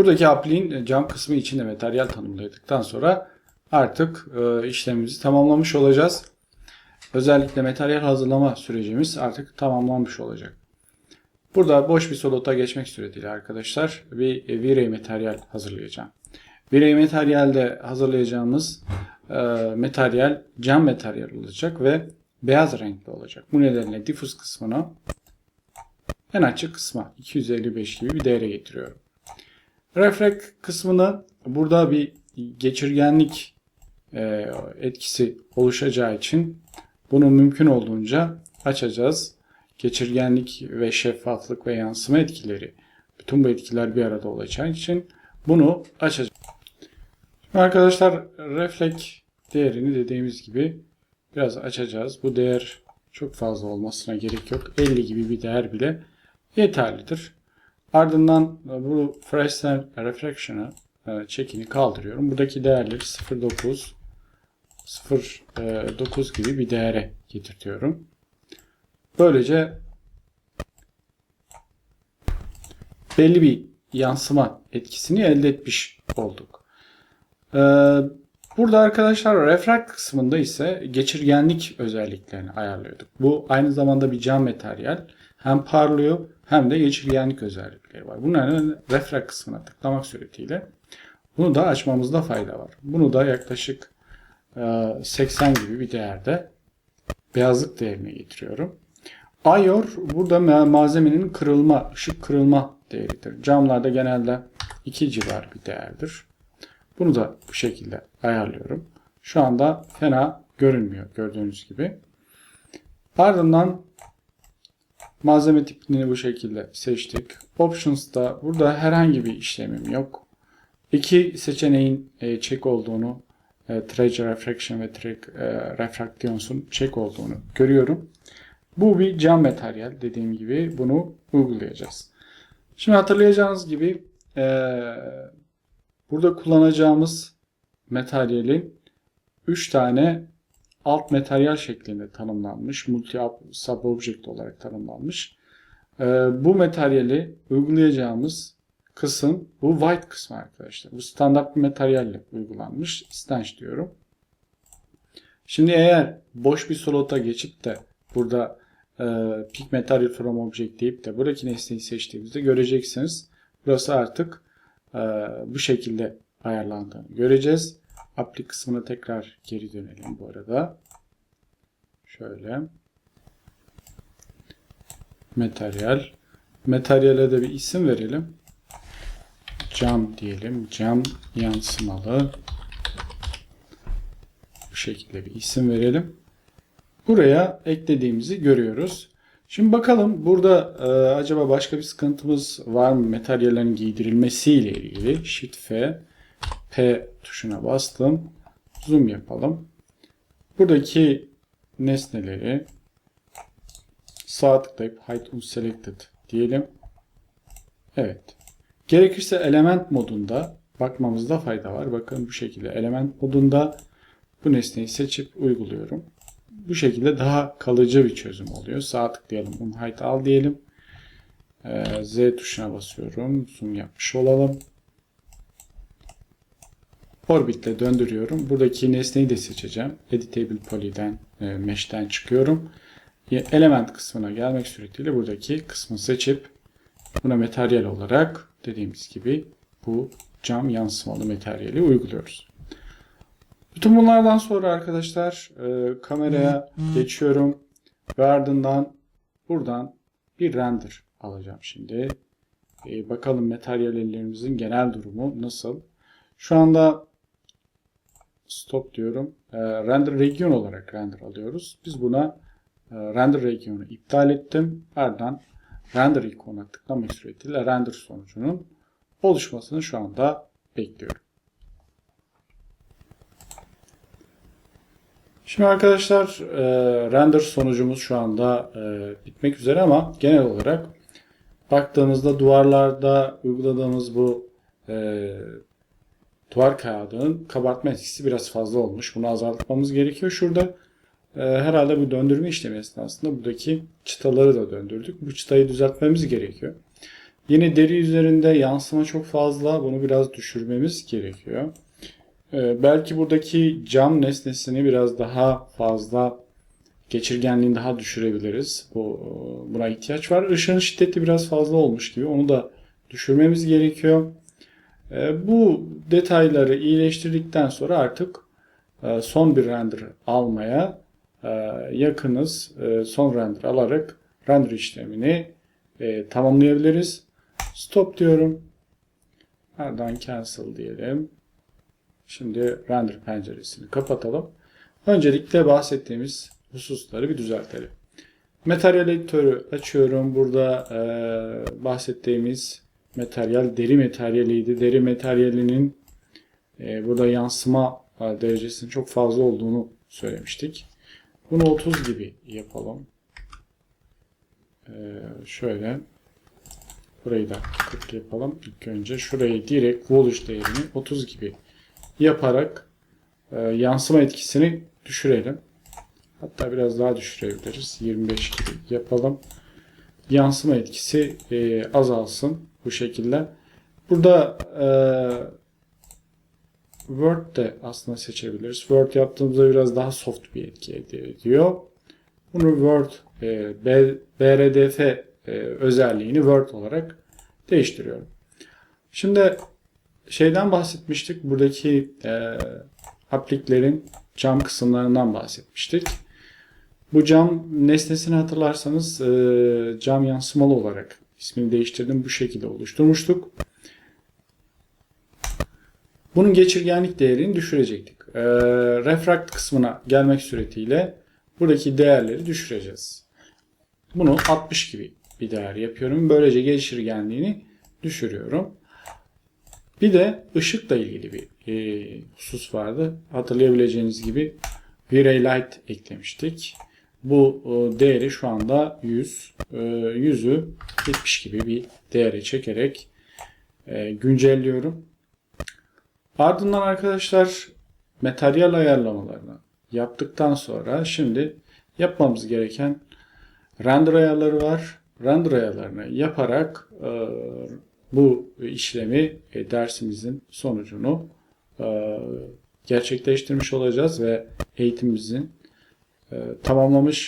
Buradaki apliğin cam kısmı içinde materyal tanımladıktan sonra artık e, işlemimizi tamamlamış olacağız. Özellikle materyal hazırlama sürecimiz artık tamamlanmış olacak. Burada boş bir solota geçmek suretiyle arkadaşlar bir V-Ray materyal hazırlayacağım. V-Ray materyalde hazırlayacağımız e, materyal cam materyal olacak ve beyaz renkli olacak. Bu nedenle diffuse kısmını en açık kısma 255 gibi bir değere getiriyorum. Reflect kısmını burada bir geçirgenlik e, etkisi oluşacağı için bunu mümkün olduğunca açacağız. Geçirgenlik ve şeffaflık ve yansıma etkileri bütün bu etkiler bir arada olacağı için bunu açacağız. Şimdi arkadaşlar reflect değerini dediğimiz gibi biraz açacağız. Bu değer çok fazla olmasına gerek yok. 50 gibi bir değer bile yeterlidir. Ardından bu Fresnel Reflection'ı e, çekini kaldırıyorum. Buradaki değerleri 0.9 0.9 gibi bir değere getirtiyorum. Böylece belli bir yansıma etkisini elde etmiş olduk. Burada arkadaşlar refrakt kısmında ise geçirgenlik özelliklerini ayarlıyorduk. Bu aynı zamanda bir cam materyal. Hem parlıyor hem de geçirgenlik özellikleri var. Bunların refrakt kısmına tıklamak suretiyle bunu da açmamızda fayda var. Bunu da yaklaşık 80 gibi bir değerde beyazlık değerine getiriyorum. IOR burada malzemenin kırılma, ışık kırılma değeridir. Camlarda genelde 2 civar bir değerdir. Bunu da bu şekilde ayarlıyorum. Şu anda fena görünmüyor gördüğünüz gibi. Ardından malzeme tipini bu şekilde seçtik. Options'ta burada herhangi bir işlemim yok. İki seçeneğin e, check olduğunu, e, Trace Refraction ve Track e, check olduğunu görüyorum. Bu bir cam materyal dediğim gibi bunu uygulayacağız. Şimdi hatırlayacağınız gibi e, burada kullanacağımız materyalin 3 tane alt materyal şeklinde tanımlanmış. Multi sub object olarak tanımlanmış. E, bu materyali uygulayacağımız kısım bu white kısmı arkadaşlar. Bu standart bir materyalle uygulanmış. Stench diyorum. Şimdi eğer boş bir slota geçip de burada e, pick material from object deyip de buradaki nesneyi seçtiğimizde göreceksiniz. Burası artık e, bu şekilde ayarlandığını göreceğiz. Apply kısmına tekrar geri dönelim bu arada. Şöyle. Materyal. Materyale de bir isim verelim. Cam diyelim. Cam yansımalı. Bu şekilde bir isim verelim. Buraya eklediğimizi görüyoruz. Şimdi bakalım burada e, acaba başka bir sıkıntımız var mı? Materyallerin giydirilmesiyle ilgili. Shift F P tuşuna bastım. Zoom yapalım. Buradaki nesneleri sağ tıklayıp Hide Unselected diyelim. Evet. Gerekirse element modunda bakmamızda fayda var. Bakın bu şekilde element modunda bu nesneyi seçip uyguluyorum. Bu şekilde daha kalıcı bir çözüm oluyor. Sağ tıklayalım. Unhide al diyelim. Ee, Z tuşuna basıyorum. Zoom yapmış olalım. Orbitle döndürüyorum. Buradaki nesneyi de seçeceğim. Editable Poly'den, e, Mesh'ten çıkıyorum. Element kısmına gelmek suretiyle buradaki kısmı seçip buna materyal olarak dediğimiz gibi bu cam yansımalı materyali uyguluyoruz. Bütün bunlardan sonra arkadaşlar e, kameraya geçiyorum ve ardından buradan bir render alacağım şimdi. E, bakalım materyallerimizin genel durumu nasıl. Şu anda stop diyorum. E, render region olarak render alıyoruz. Biz buna e, render regionu iptal ettim. Ardından render ikonuna tıklamak suretiyle render sonucunun oluşmasını şu anda bekliyorum. Şimdi arkadaşlar e, render sonucumuz şu anda e, bitmek üzere ama genel olarak baktığımızda duvarlarda uyguladığımız bu e, duvar kağıdının kabartma etkisi biraz fazla olmuş. Bunu azaltmamız gerekiyor. Şurada e, herhalde bu döndürme işlemi esnasında buradaki çıtaları da döndürdük. Bu çıtayı düzeltmemiz gerekiyor. Yine deri üzerinde yansıma çok fazla. Bunu biraz düşürmemiz gerekiyor. Ee, belki buradaki cam nesnesini biraz daha fazla geçirgenliğini daha düşürebiliriz. Bu buna ihtiyaç var. Işığın şiddeti biraz fazla olmuş gibi. Onu da düşürmemiz gerekiyor. Ee, bu detayları iyileştirdikten sonra artık e, son bir render almaya e, yakınız. E, son render alarak render işlemini e, tamamlayabiliriz. Stop diyorum. Ardından cancel diyelim. Şimdi render penceresini kapatalım. Öncelikle bahsettiğimiz hususları bir düzeltelim. Materyal editörü açıyorum. Burada e, bahsettiğimiz materyal deri materyaliydi. Deri materyalinin e, burada yansıma derecesinin çok fazla olduğunu söylemiştik. Bunu 30 gibi yapalım. E, şöyle burayı da 40 yapalım. İlk önce şurayı direkt voltage değerini 30 gibi yaparak e, yansıma etkisini düşürelim. Hatta biraz daha düşürebiliriz. 25 gibi yapalım. Yansıma etkisi e, azalsın bu şekilde. Burada e, Word de aslında seçebiliriz. Word yaptığımızda biraz daha soft bir etki ediyor. Bunu Word e, BRDF e, özelliğini Word olarak değiştiriyorum. Şimdi şeyden bahsetmiştik. Buradaki e, apliklerin cam kısımlarından bahsetmiştik. Bu cam nesnesini hatırlarsanız e, cam yansımalı olarak ismini değiştirdim. Bu şekilde oluşturmuştuk. Bunun geçirgenlik değerini düşürecektik. E, refrakt kısmına gelmek suretiyle buradaki değerleri düşüreceğiz. Bunu 60 gibi bir değer yapıyorum. Böylece geçirgenliğini düşürüyorum. Bir de ışıkla ilgili bir e, husus vardı. Hatırlayabileceğiniz gibi V-Ray Light eklemiştik. Bu e, değeri şu anda 100. E, 100'ü 70 gibi bir değere çekerek e, güncelliyorum. Ardından arkadaşlar materyal ayarlamalarını yaptıktan sonra şimdi yapmamız gereken render ayarları var. Render ayarlarını yaparak e, bu işlemi dersimizin sonucunu gerçekleştirmiş olacağız ve eğitimimizin tamamlamış